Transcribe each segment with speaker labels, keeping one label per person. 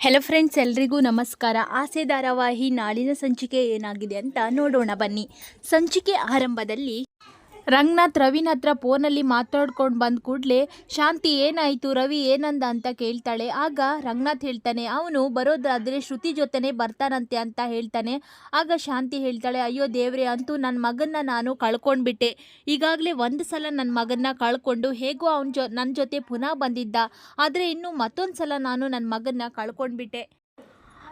Speaker 1: Hello friends ಎಲ್ರಿಗೂ ನಮಸ್ಕಾರ. ಆಸೆ ಧಾರಾವಾಹಿ ನಾಳಿನ ಸಂಚಿಕೆ ಏನಾಗಿದೆ ಅಂತ ನೋಡೋಣ ಬನ್ನಿ. ಸಂಚಿಕೆ ಆರಂಭದಲ್ಲಿ ರಂಗನಾಥ್ ರವಿನ ಹತ್ರ ಫೋನಲ್ಲಿ ಮಾತಾಡ್ಕೊಂಡು ಬಂದ ಕೂಡಲೇ, ಶಾಂತಿ, ಏನಾಯಿತು? ರವಿ ಏನಂದ? ಅಂತ ಕೇಳ್ತಾಳೆ. ಆಗ ರಂಗನಾಥ್ ಹೇಳ್ತಾನೆ, ಅವನು ಬರೋದಾದರೆ ಶ್ರುತಿ ಜೊತೆನೇ ಬರ್ತಾನಂತೆ ಅಂತ ಹೇಳ್ತಾನೆ. ಆಗ ಶಾಂತಿ ಹೇಳ್ತಾಳೆ, ಅಯ್ಯೋ ದೇವ್ರೆ, ಅಂತೂ ನನ್ನ ಮಗನ್ನ ನಾನು ಕಳ್ಕೊಂಡ್ಬಿಟ್ಟೆ. ಈಗಾಗಲೇ ಒಂದು ಸಲ ನನ್ನ ಮಗನ್ನ ಕಳ್ಕೊಂಡು ಹೇಗೋ ಅವನ ಜೊ ನನ್ನ ಜೊತೆ ಪುನಃ ಬಂದಿದ್ದ. ಆದರೆ ಇನ್ನು ಮತ್ತೊಂದು ಸಲ ನಾನು ನನ್ನ ಮಗನ್ನ ಕಳ್ಕೊಂಡ್ಬಿಟ್ಟೆ.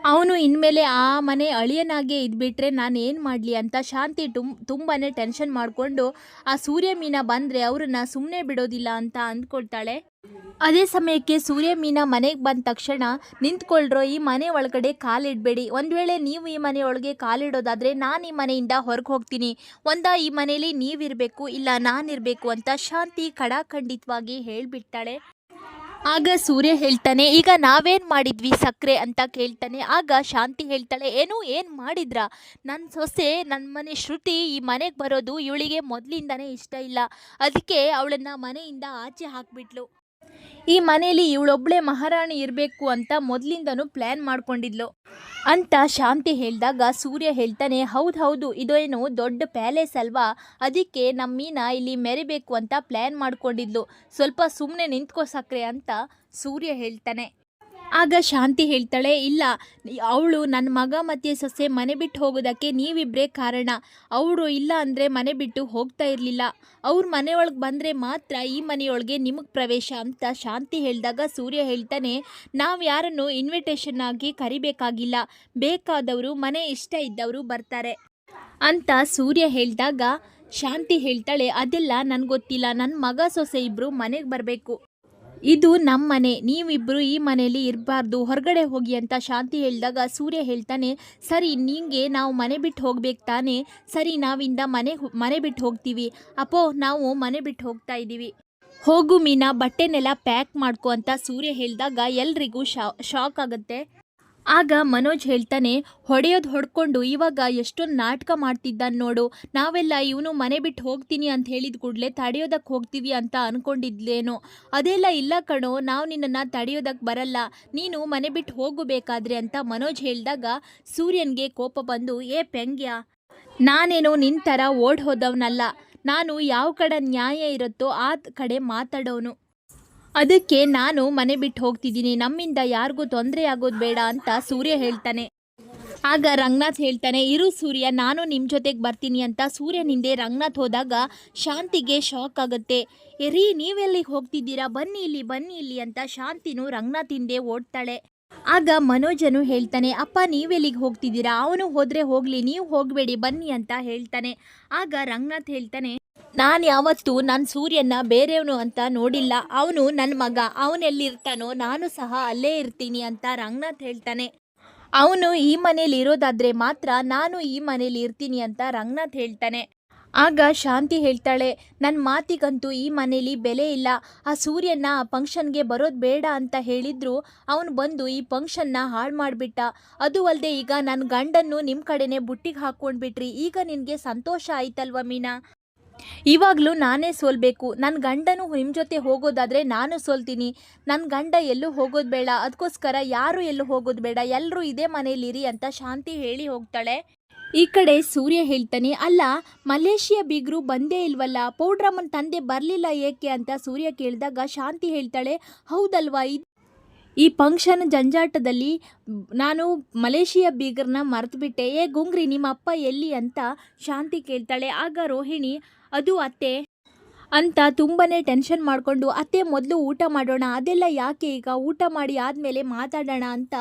Speaker 1: ಅವನು ಇನ್ಮೇಲೆ ಆ ಮನೆ ಅಳಿಯನಾಗೆ ಇದ್ಬಿಟ್ರೆ ನಾನು ಏನು ಮಾಡಲಿ ಅಂತ ಶಾಂತಿ ತುಮ್ ತುಂಬಾ ಟೆನ್ಷನ್ ಮಾಡಿಕೊಂಡು ಆ ಸೂರ್ಯ ಮೀನ ಬಂದರೆ ಅವ್ರನ್ನ ಸುಮ್ಮನೆ ಬಿಡೋದಿಲ್ಲ ಅಂತ ಅಂದ್ಕೊಳ್ತಾಳೆ. ಅದೇ ಸಮಯಕ್ಕೆ ಸೂರ್ಯ ಮೀನ ಮನೆಗೆ ಬಂದ ತಕ್ಷಣ ನಿಂತ್ಕೊಳ್ರೋ ಈ ಮನೆ ಒಳಗಡೆ ಕಾಲಿಡಬೇಡಿ. ಒಂದು ವೇಳೆ ನೀವು ಈ ಮನೆಯೊಳಗೆ ಕಾಲಿಡೋದಾದರೆ ನಾನು ಈ ಮನೆಯಿಂದ ಹೊರಗೆ ಹೋಗ್ತೀನಿ. ಒಂದ ಈ ಮನೆಯಲ್ಲಿ ನೀವಿರಬೇಕು, ಇಲ್ಲ ನಾನಿರಬೇಕು ಅಂತ ಶಾಂತಿ ಕಡಾಖಂಡಿತವಾಗಿ ಹೇಳಿಬಿಡ್ತಾಳೆ ಆಗ ಸೂರ್ಯ ಹೇಳ್ತಾನೆ, ಈಗ ನಾವೇನು ಮಾಡಿದ್ವಿ ಸಕ್ಕರೆ ಅಂತ ಕೇಳ್ತಾನೆ. ಆಗ ಶಾಂತಿ ಹೇಳ್ತಾಳೆ, ಏನು ಏನು ಮಾಡಿದ್ರ? ನನ್ನ ಸೊಸೆ ನನ್ನ ಮನೆ ಶ್ರುತಿ ಈ ಮನೆಗೆ ಬರೋದು ಇವಳಿಗೆ ಮೊದಲಿಂದನೇ ಇಷ್ಟ ಇಲ್ಲ. ಅದಕ್ಕೆ ಅವಳನ್ನ ಮನೆಯಿಂದ ಆಚೆ ಹಾಕ್ಬಿಟ್ಲು. ಈ ಮನೆಯಲ್ಲಿ ಇವಳೊಬ್ಳೆ ಮಹಾರಾಣಿ ಇರಬೇಕು ಅಂತ ಮೊದಲಿಂದನೂ ಪ್ಲ್ಯಾನ್ ಮಾಡ್ಕೊಂಡಿದ್ಲು. ಅಂತ ಶಾಂತಿ ಹೇಳಿದಾಗ ಸೂರ್ಯ ಹೇಳ್ತಾನೆ, ಹೌದು ಹೌದು, ಇದೇನು ದೊಡ್ಡ ಪ್ಯಾಲೇಸ್ ಅಲ್ವಾ? ಅದಕ್ಕೆ ನಮ್ಮ ಮೀನ ಇಲ್ಲಿ ಮೆರಿಬೇಕು ಅಂತ ಪ್ಲ್ಯಾನ್ ಮಾಡ್ಕೊಂಡಿದ್ಲು. ಸ್ವಲ್ಪ ಸುಮ್ಮನೆ ನಿಂತ್ಕೋ ಸಕ್ರೆ, ಅಂತ ಸೂರ್ಯ ಹೇಳ್ತಾನೆ. ಆಗ ಶಾಂತಿ ಹೇಳ್ತಾಳೆ, ಇಲ್ಲ, ಅವಳು ನನ್ನ ಮಗ ಮತ್ತು ಸೊಸೆ ಮನೆ ಬಿಟ್ಟು ಹೋಗೋದಕ್ಕೆ ನೀವಿಬ್ಬರೇ ಕಾರಣ. ಅವಳು ಇಲ್ಲ ಅಂದರೆ ಮನೆ ಬಿಟ್ಟು ಹೋಗ್ತಾ ಇರಲಿಲ್ಲ. ಅವ್ರ ಮನೆಯೊಳಗೆ ಬಂದರೆ ಮಾತ್ರ ಈ ಮನೆಯೊಳಗೆ ನಿಮಗೆ ಪ್ರವೇಶ ಅಂತ ಶಾಂತಿ ಹೇಳಿದಾಗ ಸೂರ್ಯ ಹೇಳ್ತಾನೆ, ನಾವು ಯಾರನ್ನು ಇನ್ವಿಟೇಷನ್ ಆಗಿ ಕರಿಬೇಕಾಗಿಲ್ಲ. ಬೇಕಾದವರು, ಮನೆ ಇಷ್ಟ ಇದ್ದವರು ಬರ್ತಾರೆ ಅಂತ ಸೂರ್ಯ ಹೇಳಿದಾಗ ಶಾಂತಿ ಹೇಳ್ತಾಳೆ, ಅದೆಲ್ಲ ನನಗೆ ಗೊತ್ತಿಲ್ಲ. ನನ್ನ ಮಗ, ಸೊಸೆ ಇಬ್ಬರು ಮನೆಗೆ ಬರಬೇಕು. ಇದು ನಮ್ಮ ಮನೆ. ನೀವಿಬ್ಬರು ಈ ಮನೆಯಲ್ಲಿ ಇರಬಾರ್ದು. ಹೊರಗಡೆ ಹೋಗಿ ಅಂತ ಶಾಂತಿ ಹೇಳಿದಾಗ ಸೂರ್ಯ ಹೇಳ್ತಾನೆ, ಸರಿ, ನಿಂಗೆ ನಾವು ಮನೆ ಬಿಟ್ಟು ಹೋಗ್ಬೇಕು ತಾನೆ. ಸರಿ, ನಾವಿಂದ ಮನೆ ಮನೆ ಬಿಟ್ಟು ಹೋಗ್ತೀವಿ. ಅಪ್ಪೋ, ನಾವು ಮನೆ ಬಿಟ್ಟು ಹೋಗ್ತಾ ಇದ್ದೀವಿ. ಹೋಗು ಮೀನಾ, ಬಟ್ಟೆನೆಲ್ಲ ಪ್ಯಾಕ್ ಮಾಡ್ಕೊ ಅಂತ ಸೂರ್ಯ ಹೇಳಿದಾಗ ಎಲ್ರಿಗೂ ಶಾಕ್ ಆಗುತ್ತೆ. ಆಗ ಮನೋಜ್ ಹೇಳ್ತಾನೆ, ಹೊಡೆಯೋದು ಹೊಡ್ಕೊಂಡು ಇವಾಗ ಎಷ್ಟೊಂದು ನಾಟಕ ಮಾಡ್ತಿದ್ದಾನೆ ನೋಡು. ನಾವೆಲ್ಲ ಇವನು ಮನೆ ಬಿಟ್ಟು ಹೋಗ್ತೀನಿ ಅಂತ ಹೇಳಿದ ಕೂಡಲೇ ತಡೆಯೋದಕ್ಕೆ ಹೋಗ್ತೀವಿ ಅಂತ ಅನ್ಕೊಂಡಿದ್ಲೇನೋ. ಅದೆಲ್ಲ ಇಲ್ಲ ಕಣೋ, ನಾವು ನಿನ್ನನ್ನು ತಡೆಯೋದಕ್ಕೆ ಬರಲ್ಲ. ನೀನು ಮನೆ ಬಿಟ್ಟು ಹೋಗಬೇಕಾದ್ರೆ ಅಂತ ಮನೋಜ್ ಹೇಳಿದಾಗ ಸೂರ್ಯನ್ಗೆ ಕೋಪ ಬಂದು, ಏ ಪೆಂಗ್ಯ, ನಾನೇನೋ ನಿನ್ನ ಥರ ಓಡ್ ಹೋದವನಲ್ಲ. ನಾನು ಯಾವ ಕಡೆ ನ್ಯಾಯ ಇರುತ್ತೋ ಆ ಕಡೆ ಮಾತಾಡೋನು. ಅದಕ್ಕೆ ನಾನು ಮನೆ ಬಿಟ್ಟು ಹೋಗ್ತಿದ್ದೀನಿ. ನಮ್ಮಿಂದ ಯಾರಿಗೂ ತೊಂದರೆ ಆಗೋದು ಬೇಡ ಅಂತ ಸೂರ್ಯ ಹೇಳ್ತಾನೆ. ಆಗ ರಂಗನಾಥ್ ಹೇಳ್ತಾನೆ, ಇರು ಸೂರ್ಯ, ನಾನು ನಿಮ್ಮ ಜೊತೆಗೆ ಬರ್ತೀನಿ ಅಂತ. ಸೂರ್ಯನಿಂದೆ ರಂಗನಾಥ್ ಹೋದಾಗ ಶಾಂತಿಗೆ ಶಾಕ್ ಆಗುತ್ತೆ. ಎರಿ, ನೀವೆಲ್ಲಿಗೆ ಹೋಗ್ತಿದ್ದೀರಾ? ಬನ್ನಿ ಇಲ್ಲಿ ಬನ್ನಿ ಇಲ್ಲಿ ಅಂತ ಶಾಂತಿನೂ ರಂಗನಾಥ್ ಹಿಂದೆ ಓಡ್ತಾಳೆ. ಆಗ ಮನೋಜನು ಹೇಳ್ತಾನೆ, ಅಪ್ಪ, ನೀವೆಲ್ಲಿಗೆ ಹೋಗ್ತಿದ್ದೀರಾ? ಅವನು ಹೋದರೆ ಹೋಗಲಿ, ನೀವು ಹೋಗಬೇಡಿ, ಬನ್ನಿ ಅಂತ ಹೇಳ್ತಾನೆ. ಆಗ ರಂಗನಾಥ್ ಹೇಳ್ತಾನೆ ನಾನು ಯಾವತ್ತೂ ನನ್ನ ಸೂರ್ಯನ ಬೇರೆಯವನು ಅಂತ ನೋಡಿಲ್ಲ. ಅವನು ನನ್ನ ಮಗ. ಅವನೆಲ್ಲಿರ್ತಾನೋ ನಾನು ಸಹ ಅಲ್ಲೇ ಇರ್ತೀನಿ ಅಂತ ರಂಗನಾಥ್ ಹೇಳ್ತಾನೆ. ಅವನು ಈ ಮನೇಲಿ ಇರೋದಾದ್ರೆ ಮಾತ್ರ ನಾನು ಈ ಮನೇಲಿ ಇರ್ತೀನಿ ಅಂತ ರಂಗನಾಥ್ ಹೇಳ್ತಾನೆ. ಆಗ ಶಾಂತಿ ಹೇಳ್ತಾಳೆ ನನ್ನ ಮಾತಿಗಂತೂ ಈ ಮನೇಲಿ ಬೆಲೆ ಇಲ್ಲ. ಆ ಸೂರ್ಯನ ಆ ಫಂಕ್ಷನ್ಗೆ ಬರೋದು ಬೇಡ ಅಂತ ಹೇಳಿದ್ರು. ಅವನು ಬಂದು ಈ ಫಂಕ್ಷನ್ನ ಹಾಳು ಮಾಡಿಬಿಟ್ಟ. ಅದು ಅಲ್ಲದೆ ಈಗ ನನ್ನ ಗಂಡನ್ನು ನಿಮ್ಮ ಕಡೆನೇ ಬುಟ್ಟಿಗೆ ಹಾಕ್ಕೊಂಡ್ಬಿಟ್ರಿ ಈಗ ನಿನಗೆ ಸಂತೋಷ ಆಯ್ತಲ್ವ ಮೀನಾ? ಇವಾಗಲೂ ನಾನೇ ಸೋಲ್ಬೇಕು. ನನ್ನ ಗಂಡನು ನಿಮ್ಮ ಜೊತೆ ಹೋಗೋದಾದರೆ ನಾನು ಸೋಲ್ತೀನಿ. ನನ್ನ ಗಂಡ ಎಲ್ಲೂ ಹೋಗೋದು ಬೇಡ. ಅದಕ್ಕೋಸ್ಕರ ಯಾರು ಎಲ್ಲೂ ಹೋಗೋದು ಬೇಡ. ಎಲ್ಲರೂ ಇದೇ ಮನೆಯಲ್ಲಿರಿ ಅಂತ ಶಾಂತಿ ಹೇಳಿ ಹೋಗ್ತಾಳೆ. ಈ ಕಡೆ ಸೂರ್ಯ ಹೇಳ್ತಾನೆ, ಅಲ್ಲ, ಮಲೇಷಿಯಾ ಬೀಗರು ಬಂದೇ ಇಲ್ವಲ್ಲ? ಪೌಡ್ರಮ್ಮನ ತಂದೆ ಬರಲಿಲ್ಲ ಏಕೆ? ಅಂತ ಸೂರ್ಯ ಕೇಳಿದಾಗ ಶಾಂತಿ ಹೇಳ್ತಾಳೆ, ಹೌದಲ್ವಾ? ಈ ಫಂಕ್ಷನ್ ಜಂಜಾಟದಲ್ಲಿ ನಾನು ಮಲೇಷಿಯಾ ಬೀಗರ್ನ ಮರೆತುಬಿಟ್ಟೆ. ಏ ಗುಂಗ್ರಿ ನಿಮ್ಮ ಅಪ್ಪ ಎಲ್ಲಿ? ಅಂತ ಶಾಂತಿ ಕೇಳ್ತಾಳೆ. ಆಗ ರೋಹಿಣಿ ಅದು ಅತ್ತೆ ಅಂತ ತುಂಬನೇ ಟೆನ್ಷನ್ ಮಾಡಿಕೊಂಡು, ಅತ್ತೆ, ಮೊದಲು ಊಟ ಮಾಡೋಣ, ಅದೆಲ್ಲ ಯಾಕೆ ಈಗ ಊಟ ಮಾಡಿ ಆದಮೇಲೆ ಮಾತಾಡೋಣ? ಅಂತ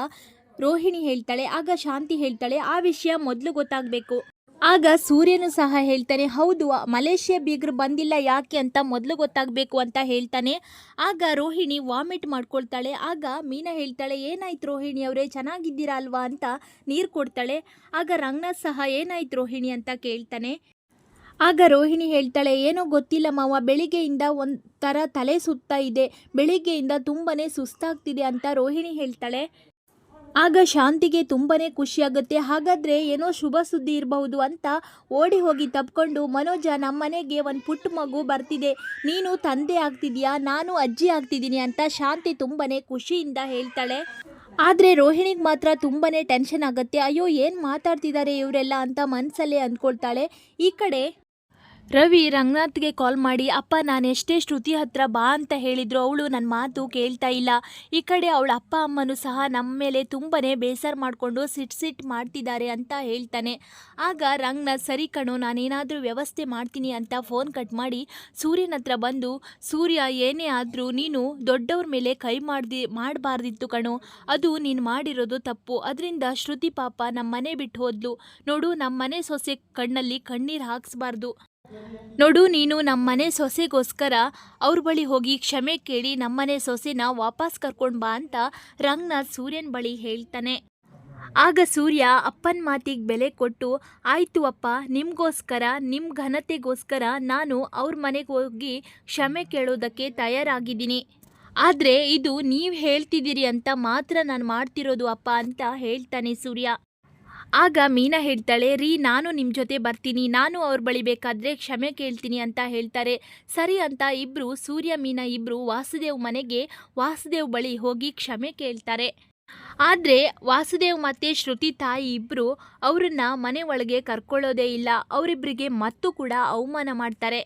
Speaker 1: ರೋಹಿಣಿ ಹೇಳ್ತಾಳೆ. ಆಗ ಶಾಂತಿ ಹೇಳ್ತಾಳೆ, ಆ ವಿಷಯ ಮೊದಲು ಗೊತ್ತಾಗಬೇಕು. ಆಗ ಸೂರ್ಯನು ಸಹ ಹೇಳ್ತಾನೆ, ಹೌದು, ಮಲೇಷ್ಯಾ ಬೀಗರು ಬಂದಿಲ್ಲ ಯಾಕೆ ಅಂತ ಮೊದಲು ಗೊತ್ತಾಗಬೇಕು ಅಂತ ಹೇಳ್ತಾನೆ. ಆಗ ರೋಹಿಣಿ ವಾಮಿಟ್ ಮಾಡ್ಕೊಳ್ತಾಳೆ. ಆಗ ಮೀನಾ ಹೇಳ್ತಾಳೆ, ಏನಾಯ್ತು ರೋಹಿಣಿ ಅವರೇ, ಚೆನ್ನಾಗಿದ್ದೀರಾ ಅಲ್ವಾ? ಅಂತ ನೀರು ಕೊಡ್ತಾಳೆ. ಆಗ ರಂಗನಾಥ್ ಸಹ, ಏನಾಯ್ತು ರೋಹಿಣಿ? ಅಂತ ಕೇಳ್ತಾನೆ. ಆಗ ರೋಹಿಣಿ ಹೇಳ್ತಾಳೆ, ಏನೋ ಗೊತ್ತಿಲ್ಲ ಮಾವ, ಬೆಳಿಗ್ಗೆಯಿಂದ ಒಂಥರ ತಲೆ ಸುತ್ತಾ ಇದೆ, ಬೆಳಿಗ್ಗೆಯಿಂದ ತುಂಬನೇ ಸುಸ್ತಾಗ್ತಿದೆ ಅಂತ ರೋಹಿಣಿ ಹೇಳ್ತಾಳೆ. ಆಗ ಶಾಂತಿಗೆ ತುಂಬನೇ ಖುಷಿಯಾಗುತ್ತೆ ಹಾಗಾದರೆ ಏನೋ ಶುಭ ಸುದ್ದಿ ಇರಬಹುದು ಅಂತ ಓಡಿ ಹೋಗಿ ತಪ್ಕೊಂಡು ಮನೋಜ ನಮ್ಮನೆಗೆ ಒಂದು ಪುಟ್ಟ ಮಗು ಬರ್ತಿದೆ. ನೀನು ತಂದೆ ಆಗ್ತಿದ್ಯಾ, ನಾನು ಅಜ್ಜಿ ಆಗ್ತಿದ್ದೀನಿ ಅಂತ ಶಾಂತಿ ತುಂಬನೇ ಖುಷಿಯಿಂದ ಹೇಳ್ತಾಳೆ. ಆದರೆ ರೋಹಿಣಿಗೆ ಮಾತ್ರ ತುಂಬನೇ ಟೆನ್ಷನ್ ಆಗುತ್ತೆ, ಅಯ್ಯೋ, ಏನು ಮಾತಾಡ್ತಿದ್ದಾರೆ ಇವರೆಲ್ಲ? ಅಂತ ಮನಸ್ಸಲ್ಲೇ ಅಂದ್ಕೊಳ್ತಾಳೆ. ಈ ಕಡೆ ರವಿ ರಂಗನಾಥ್ಗೆ ಕಾಲ್ ಮಾಡಿ, ಅಪ್ಪ, ನಾನು ಎಷ್ಟೇ ಶ್ರುತಿ ಹತ್ರ ಬಾ ಅಂತ ಹೇಳಿದ್ರು ಅವಳು ನನ್ನ ಮಾತು ಕೇಳ್ತಾ ಇಲ್ಲ. ಈ ಕಡೆ ಅವಳ ಅಪ್ಪ, ಅಮ್ಮನೂ ಸಹ ನಮ್ಮ ಮೇಲೆ ತುಂಬಾ ಬೇಸರ ಮಾಡಿಕೊಂಡು ಸಿಟ್ ಸಿಟ್ ಮಾಡ್ತಿದ್ದಾರೆ ಅಂತ ಹೇಳ್ತಾನೆ. ಆಗ ರಂಗನಾಥ್, ಸರಿ ಕಣೋ, ನಾನೇನಾದರೂ ವ್ಯವಸ್ಥೆ ಮಾಡ್ತೀನಿ ಅಂತ ಫೋನ್ ಕಟ್ ಮಾಡಿ ಸೂರ್ಯನ ಹತ್ರ ಬಂದು, ಸೂರ್ಯ, ಏನೇ ಆದರೂ ನೀನು ದೊಡ್ಡವ್ರ ಮೇಲೆ ಕೈ ಮಾಡ್ದಿ, ಮಾಡಬಾರ್ದಿತ್ತು ಕಣೋ. ಅದು ನೀನು ಮಾಡಿರೋದು ತಪ್ಪು. ಅದರಿಂದ ಶ್ರುತಿ ಪಾಪ ನಮ್ಮ ಮನೆ ಬಿಟ್ಟು ಹೋದ್ಲು. ನೋಡು ನಮ್ಮ ಮನೆ ಸೊಸೆ ಕಣ್ಣಲ್ಲಿ ಕಣ್ಣೀರು ಹಾಕ್ಸ್ಬಾರ್ದು. ನೋಡು, ನೀನು ನಮ್ಮನೆ ಸೊಸೆಗೋಸ್ಕರ ಅವ್ರ ಬಳಿ ಹೋಗಿ ಕ್ಷಮೆ ಕೇಳಿ ನಮ್ಮನೆ ಸೊಸೆನ ವಾಪಸ್ ಕರ್ಕೊಂಡು ಬಾ ಅಂತ ರಂಗನಾಥ್ ಸೂರ್ಯನ ಬಳಿ ಹೇಳ್ತಾನೆ. ಆಗ ಸೂರ್ಯ ಅಪ್ಪನ ಮಾತಿಗೆ ಬೆಲೆ ಕೊಟ್ಟು, ಆಯಿತು ಅಪ್ಪ, ನಿಮಗೋಸ್ಕರ ನಿಮ್ಮ ಘನತೆಗೋಸ್ಕರ ನಾನು ಅವ್ರ ಮನೆಗೆ ಹೋಗಿ ಕ್ಷಮೆ ಕೇಳೋದಕ್ಕೆ ತಯಾರಾಗಿದ್ದೀನಿ. ಆದರೆ ಇದು ನೀವು ಹೇಳ್ತಿದ್ದೀರಿ ಅಂತ ಮಾತ್ರ ನಾನು ಮಾಡ್ತಿರೋದು ಅಪ್ಪ ಅಂತ ಹೇಳ್ತಾನೆ ಸೂರ್ಯ. ಆಗ ಮೀನಾ ಹೇಳ್ತಾಳೆ, ರೀ, ನಾನು ನಿಮ್ಮ ಜೊತೆ ಬರ್ತೀನಿ, ನಾನು ಅವ್ರ ಬಳಿ ಬೇಕಾದರೆ ಕ್ಷಮೆ ಕೇಳ್ತೀನಿ ಅಂತ ಹೇಳ್ತಾರೆ. ಸರಿ ಅಂತ ಇಬ್ಬರು ಸೂರ್ಯ, ಮೀನಾ ಇಬ್ಬರು ವಾಸುದೇವ್ ಮನೆಗೆ ವಾಸುದೇವ್ ಬಳಿ ಹೋಗಿ ಕ್ಷಮೆ ಕೇಳ್ತಾರೆ. ಆದರೆ ವಾಸುದೇವ್ ಮತ್ತು ಶ್ರುತಿ ತಾಯಿ ಇಬ್ಬರು ಅವರನ್ನು ಮನೆ ಒಳಗೆ ಕರ್ಕೊಳ್ಳೋದೇ ಇಲ್ಲ. ಅವರಿಬ್ಬರಿಗೆ ಮತ್ತೂ ಕೂಡ ಅವಮಾನ ಮಾಡ್ತಾರೆ.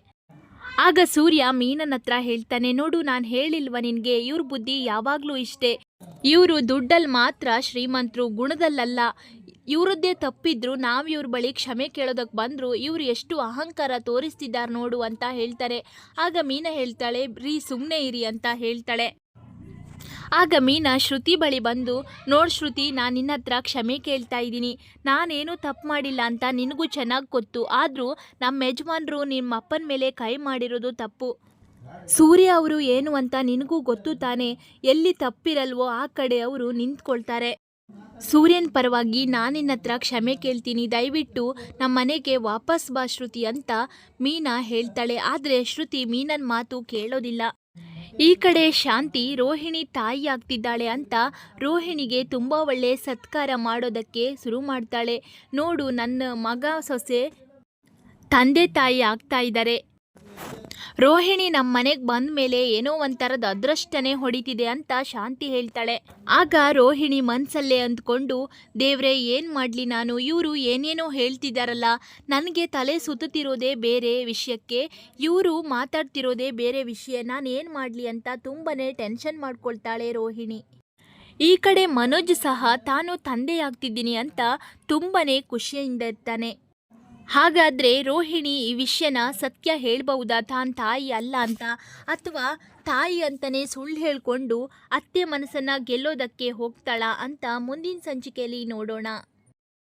Speaker 1: ಆಗ ಸೂರ್ಯ ಮೀನನ ಹತ್ರ ಹೇಳ್ತಾನೆ, ನೋಡು, ನಾನು ಹೇಳಿಲ್ವ ನಿನಗೆ? ಇವ್ರ ಬುದ್ಧಿ ಯಾವಾಗಲೂ ಇಷ್ಟೇ. ಇವರು ದುಡ್ಡಲ್ಲಿ ಮಾತ್ರ ಶ್ರೀಮಂತರು, ಗುಣದಲ್ಲಲ್ಲ. ಇವ್ರದ್ದೇ ತಪ್ಪಿದ್ರು, ನಾವು ಇವ್ರ ಬಳಿ ಕ್ಷಮೆ ಕೇಳೋದಕ್ಕೆ ಬಂದರು, ಇವ್ರು ಎಷ್ಟು ಅಹಂಕಾರ ತೋರಿಸ್ತಿದ್ದಾರೆ ನೋಡು ಅಂತ ಹೇಳ್ತಾರೆ. ಆಗ ಮೀನಾ ಹೇಳ್ತಾಳೆ, ರೀ ಸುಮ್ಮನೆ ಇರಿ ಅಂತ ಹೇಳ್ತಾಳೆ. ಆಗ ಮೀನಾ ಶ್ರುತಿ ಬಳಿ ಬಂದು, ನೋಡು ಶ್ರುತಿ, ನಾನು ನಿನ್ನ ಹತ್ರ ಕ್ಷಮೆ ಕೇಳ್ತಾ ಇದ್ದೀನಿ. ನಾನೇನು ತಪ್ಪು ಮಾಡಿಲ್ಲ ಅಂತ ನಿನಗೂ ಚೆನ್ನಾಗಿ ಗೊತ್ತು. ಆದರೂ ನಮ್ಮ ಯಜಮಾನ್ರು ನಿಮ್ಮ ಅಪ್ಪನ ಮೇಲೆ ಕೈ ಮಾಡಿರೋದು ತಪ್ಪು. ಸೂರ್ಯ ಅವರು ಏನು ಅಂತ ನಿನಗೂ ಗೊತ್ತು ತಾನೆ. ಎಲ್ಲಿ ತಪ್ಪಿರಲ್ವೋ ಆ ಕಡೆ ಅವರು ನಿಂತ್ಕೊಳ್ತಾರೆ. ಸೂರ್ಯನ ಪರವಾಗಿ ನಾನಿನ್ನ ನಿನ್ನ ಹತ್ರ ಕ್ಷಮೆ ಕೇಳ್ತೀನಿ. ದಯವಿಟ್ಟು ನಮ್ಮ ಮನೆಗೆ ವಾಪಸ್ ಬಾ ಶ್ರುತಿ ಅಂತ ಮೀನಾ ಹೇಳ್ತಾಳೆ. ಆದರೆ ಶ್ರುತಿ ಮೀನನ ಮಾತು ಕೇಳೋದಿಲ್ಲ. ಈ ಕಡೆ ಶಾಂತಿ ರೋಹಿಣಿ ತಾಯಿ ಆಗ್ತಿದ್ದಾಳೆ ಅಂತ ರೋಹಿಣಿಗೆ ತುಂಬ ಒಳ್ಳೆ ಸತ್ಕಾರ ಮಾಡೋದಕ್ಕೆ ಶುರು ಮಾಡ್ತಾಳೆ. ನೋಡು ನನ್ನ ಮಗ ಸೊಸೆ ತಂದೆ ತಾಯಿ ಆಗ್ತಾ ಇದ್ದಾರೆ. ರೋಹಿಣಿ ನಮ್ಮ ಮನೆಗೆ ಬಂದ ಮೇಲೆ ಏನೋ ಒಂಥರದ ಅದೃಷ್ಟನೇ ಹೊಡಿತಿದೆ ಅಂತ ಶಾಂತಿ ಹೇಳ್ತಾಳೆ. ಆಗ ರೋಹಿಣಿ ಮನ್ಸಲ್ಲೇ ಅಂದ್ಕೊಂಡು, ದೇವ್ರೆ, ಏನು ಮಾಡಲಿ ನಾನು? ಇವರು ಏನೇನೋ ಹೇಳ್ತಿದ್ದಾರಲ್ಲ ನನಗೆ ತಲೆ ಸುತ್ತುತ್ತಿರೋದೇ ಬೇರೆ ವಿಷಯಕ್ಕೆ. ಇವರು ಮಾತಾಡ್ತಿರೋದೇ ಬೇರೆ ವಿಷಯ. ನಾನು ಏನು ಮಾಡಲಿ ಅಂತ ತುಂಬನೇ ಟೆನ್ಷನ್ ಮಾಡ್ಕೊಳ್ತಾಳೆ ರೋಹಿಣಿ. ಈ ಕಡೆ ಮನೋಜ್ ಸಹ, ತಾನು ತಂದೆಯಾಗ್ತಿದ್ದೀನಿ ಅಂತ ತುಂಬನೇ ಖುಷಿಯಿಂದ ಇರ್ತಾನೆ. ಹಾಗಾದರೆ ರೋಹಿಣಿ ಈ ವಿಷಯನ ಸತ್ಯ ಹೇಳ್ಬಹುದಾ ತಾನು ತಾಯಿ ಅಲ್ಲ ಅಂತ ಅಥವಾ ತಾಯಿ ಅಂತಲೇ ಸುಳ್ಳು ಹೇಳಿಕೊಂಡು ಅತ್ತೆ ಮನಸ್ಸನ್ನು ಗೆಲ್ಲೋದಕ್ಕೆ ಹೋಗ್ತಾಳಾ ಅಂತ ಮುಂದಿನ ಸಂಚಿಕೆಯಲ್ಲಿ ನೋಡೋಣ.